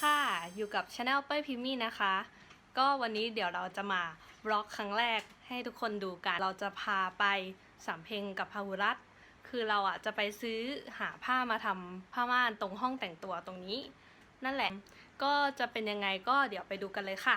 ค่ะ อยู่กับช anel เป้ยพิมมี่นะคะ ก็วันนี้เดี๋ยวเราจะมาบล็อกครั้งแรกให้ทุกคนดูกัน เราจะพาไปสำเพ็งกับพาหุรัตคือเราอะจะไปซื้อหาผ้ามาทำผ้าม่านตรงห้องแต่งตัวตรงนี้ นั่นแหละ ก็จะเป็นยังไงก็เดี๋ยวไปดูกันเลยค่ะ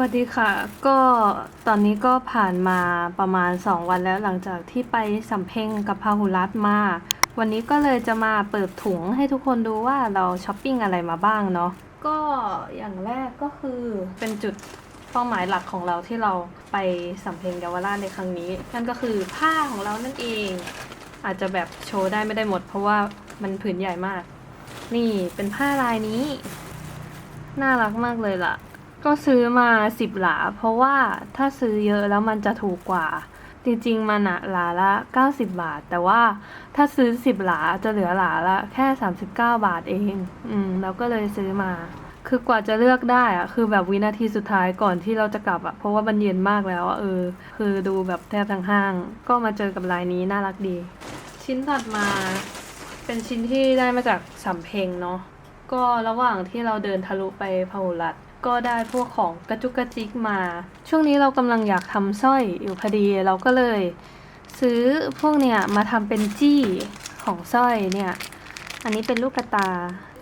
วัสดีค่ะ ก็ตอนนี้ก็ผ่านมาประมาณ 2 วันแล้วหลังจากที่ไปสำเพ็งกับพาหุรัตมา วันนี้ก็เลยจะมาเปิดถุงให้ทุกคนดูว่าเราช้อปปิ้งอะไรมาบ้างเนาะก็อย่างแรกก็คือเป็นจุดเป้าหมายหลักของเราที่เราไปสำเพ็งเยาวราชในครั้งนี้ นั่นก็คือผ้าของเรานั่นเอง อาจจะแบบโชว์ได้ไม่ได้หมด เพราะว่ามันผืนใหญ่มาก นี่เป็นผ้าลายนี้ น่ารักมากเลยล่ะ ก็ซื้อมาสิบหลา เพราะว่าถ้าซื้อเยอะแล้วมันจะถูกกว่า จริงๆ มันอะหลาละ 90 บาท แต่ว่าถ้าซื้อ 10 หลาจะเหลือหลาละแค่ 39 บาทเอง อืมเราก็เลยซื้อมา คือกว่าจะเลือกได้อะคือแบบวินาทีสุดท้ายก่อนที่เราจะกลับอะเพราะว่ามันเย็นมากแล้วอะเออ คือดูแบบแทบทั้งห้าง ก็มาเจอกับลายนี้น่ารักดี ชิ้นถัดมาเป็นชิ้นที่ได้มาจากสำเพ็งเนาะก็ระหว่างที่เราเดินทะลุไปพหุรัตน์ ก็ได้พวกของกระจุกกระจิกมา ช่วงนี้เรากำลังอยากทำสร้อยอยู่พอดีเราก็เลย ซื้อพวกเนี่ยมาทำเป็นจี้ของสร้อยเนี่ยอันนี้เป็นลูกกระตา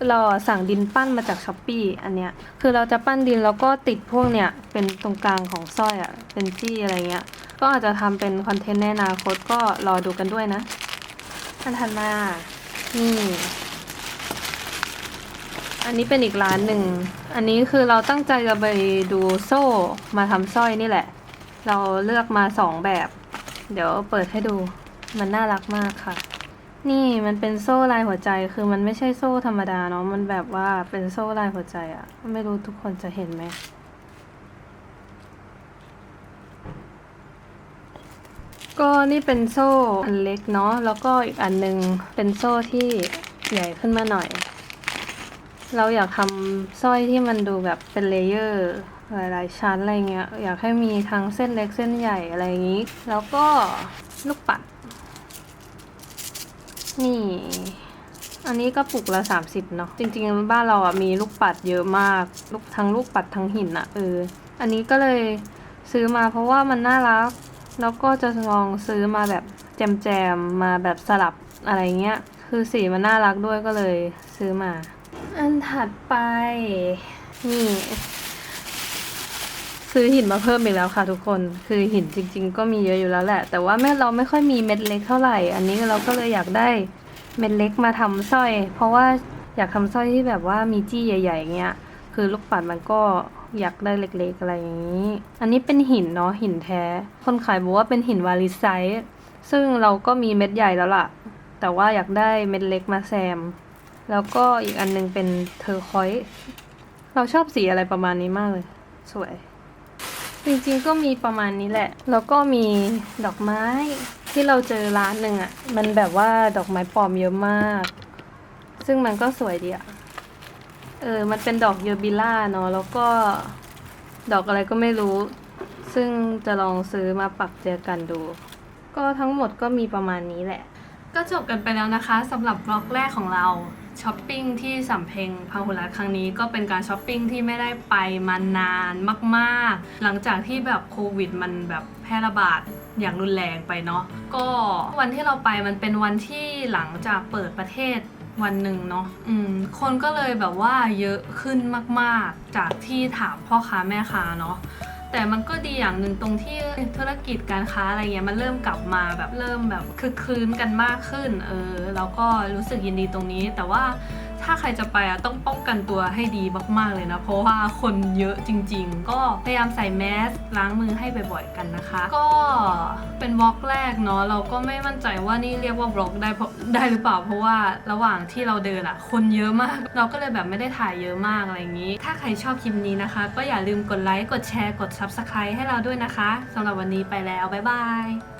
เราสั่งดินปั้นมาจากช้อปปี้อันเนี้ย คือเราจะปั้นดินแล้วก็ติดพวกเนี่ยเป็นตรงกลางของสร้อยอะ่ะ เป็นจี้อะไรเงี้ย ก็อาจจะทำเป็นคอนเทนต์ในอนาคตก็รอดูกันด้วยนะ อันถัดมา นี่ อันนี้เป็นอีกร้านหนึ่ง อันนี้คือเราตั้งใจจะไปดูโซ่มาทำสร้อยนี่แหละ เราเลือกมาสองแบบ เดี๋ยวเปิดให้ดู มันน่ารักมากค่ะ นี่มันเป็นโซ่ลายหัวใจ คือมันไม่ใช่โซ่ธรรมดาเนาะ มันแบบว่าเป็นโซ่ลายหัวใจอะไม่รู้ทุกคนจะเห็นไหม ก็นี่เป็นโซ่อันเล็กเนาะ แล้วก็อีกอันหนึงเป็นโซ่ที่ใหญ่ขึ้นมาหน่อย เราอยากทำสร้อยที่มันดูแบบเป็นเลเยอร์หลายๆชั้นอะไรเงี้ย อยากให้มีทั้งเส้นเล็กเส้นใหญ่อะไรอย่างงี้ แล้วก็ลูกปัด นี่ อันนี้ก็ปลุกละ30เนาะ จริงๆบ้านเราอะมีลูกปัดเยอะมาก ลูกทั้งลูกปัดทั้งหินอะเออ อันนี้ก็เลยซื้อมาเพราะว่ามันน่ารัก แล้วก็จะลองซื้อมาแบบแจมๆ มาแบบสลับอะไรเงี้ย คือสีมันน่ารักด้วยก็เลยซื้อมา อันถัดไป นี่ ซื้อหินมาเพิ่มอีกแล้วค่ะทุกคน คือหินจริง ๆ ก็มีเยอะอยู่แล้วแหละ แต่ว่าแม่เราไม่ค่อยมีเม็ดเล็กเท่าไหร่ อันนี้เราก็เลยอยากได้เม็ดเล็กมาทำสร้อย เพราะว่าอยากทำสร้อยที่แบบว่ามีจี้ใหญ่ ๆเงี้ย คือลูกปัดมันก็อยากได้เล็กๆอะไรอย่างนี้ อันนี้เป็นหินเนาะหินแท้ คนขายบอกว่าเป็นหินวาลิไซต์ซึ่งเราก็มีเม็ดใหญ่แล้วล่ะ แต่ว่าอยากได้เม็ดเล็กมาแซม แล้วก็อีกอันนึงเป็นเทอร์คอยส์เราชอบสีอะไรประมาณนี้มากเลย สวย จริงๆก็มีประมาณนี้แหละ แล้วก็มีดอกไม้ที่เราเจอร้านหนึ่งอะ่ะ มันแบบว่าดอกไม้ปลอมเยอะมาก ซึ่งมันก็สวยดีอะเออ มันเป็นดอกเยอบิล่าเนาะ แล้วก็ดอกอะไรก็ไม่รู้ ซึ่งจะลองซื้อมาปักเจอกันดู ก็ทั้งหมดก็มีประมาณนี้แหละ ก็จบกันไปแล้วนะคะสำหรับบล็อกแรกของเรา ช้อปปิ้งที่สำเพ็งพาหุรัตครั้งนี้ก็เป็นการช้อปปิ้งที่ไม่ได้ไปมานานมากๆ หลังจากที่แบบโควิดมันแบบแพร่ระบาดอย่างรุนแรงไปเนาะก็วันที่เราไปมันเป็นวันที่หลังจากเปิดประเทศวันหนึ่งเนาะอืมคนก็เลยแบบว่าเยอะขึ้นมากๆ จากที่ถามพ่อค้าแม่ค้าเนาะ แต่มันก็ดีอย่างหนึ่งตรงที่ธุรกิจการค้าอะไรเงี้ยมันเริ่มกลับมาแบบเริ่มแบบคึกคืนกันมากขึ้นเออแล้วก็รู้สึกยินดีตรงนี้ แต่ว่า ถ้าใครจะไปอะต้องป้องกันตัวให้ดีมากๆเลยนะ เพราะว่าคนเยอะจริง ๆ ก็พยายามใส่แมสล้างมือให้บ่อยๆกันนะคะ ก็เป็นวอล์กแรกเนาะเราก็ไม่มั่นใจว่านี่เรียกว่าบล็อกได้พราะได้หรือเปล่า เพราะว่าระหว่างที่เราเดินอะ คนเยอะมาก เราก็เลยแบบไม่ได้ถ่ายเยอะมากอะไรอย่างนี้ ถ้าใครชอบคลิปนี้นะคะ ก็อย่าลืมกดไลค์กดแชร์กด Subscribe ให้เราด้วยนะคะสำหรับวันนี้ไปแล้วบ๊ายบาย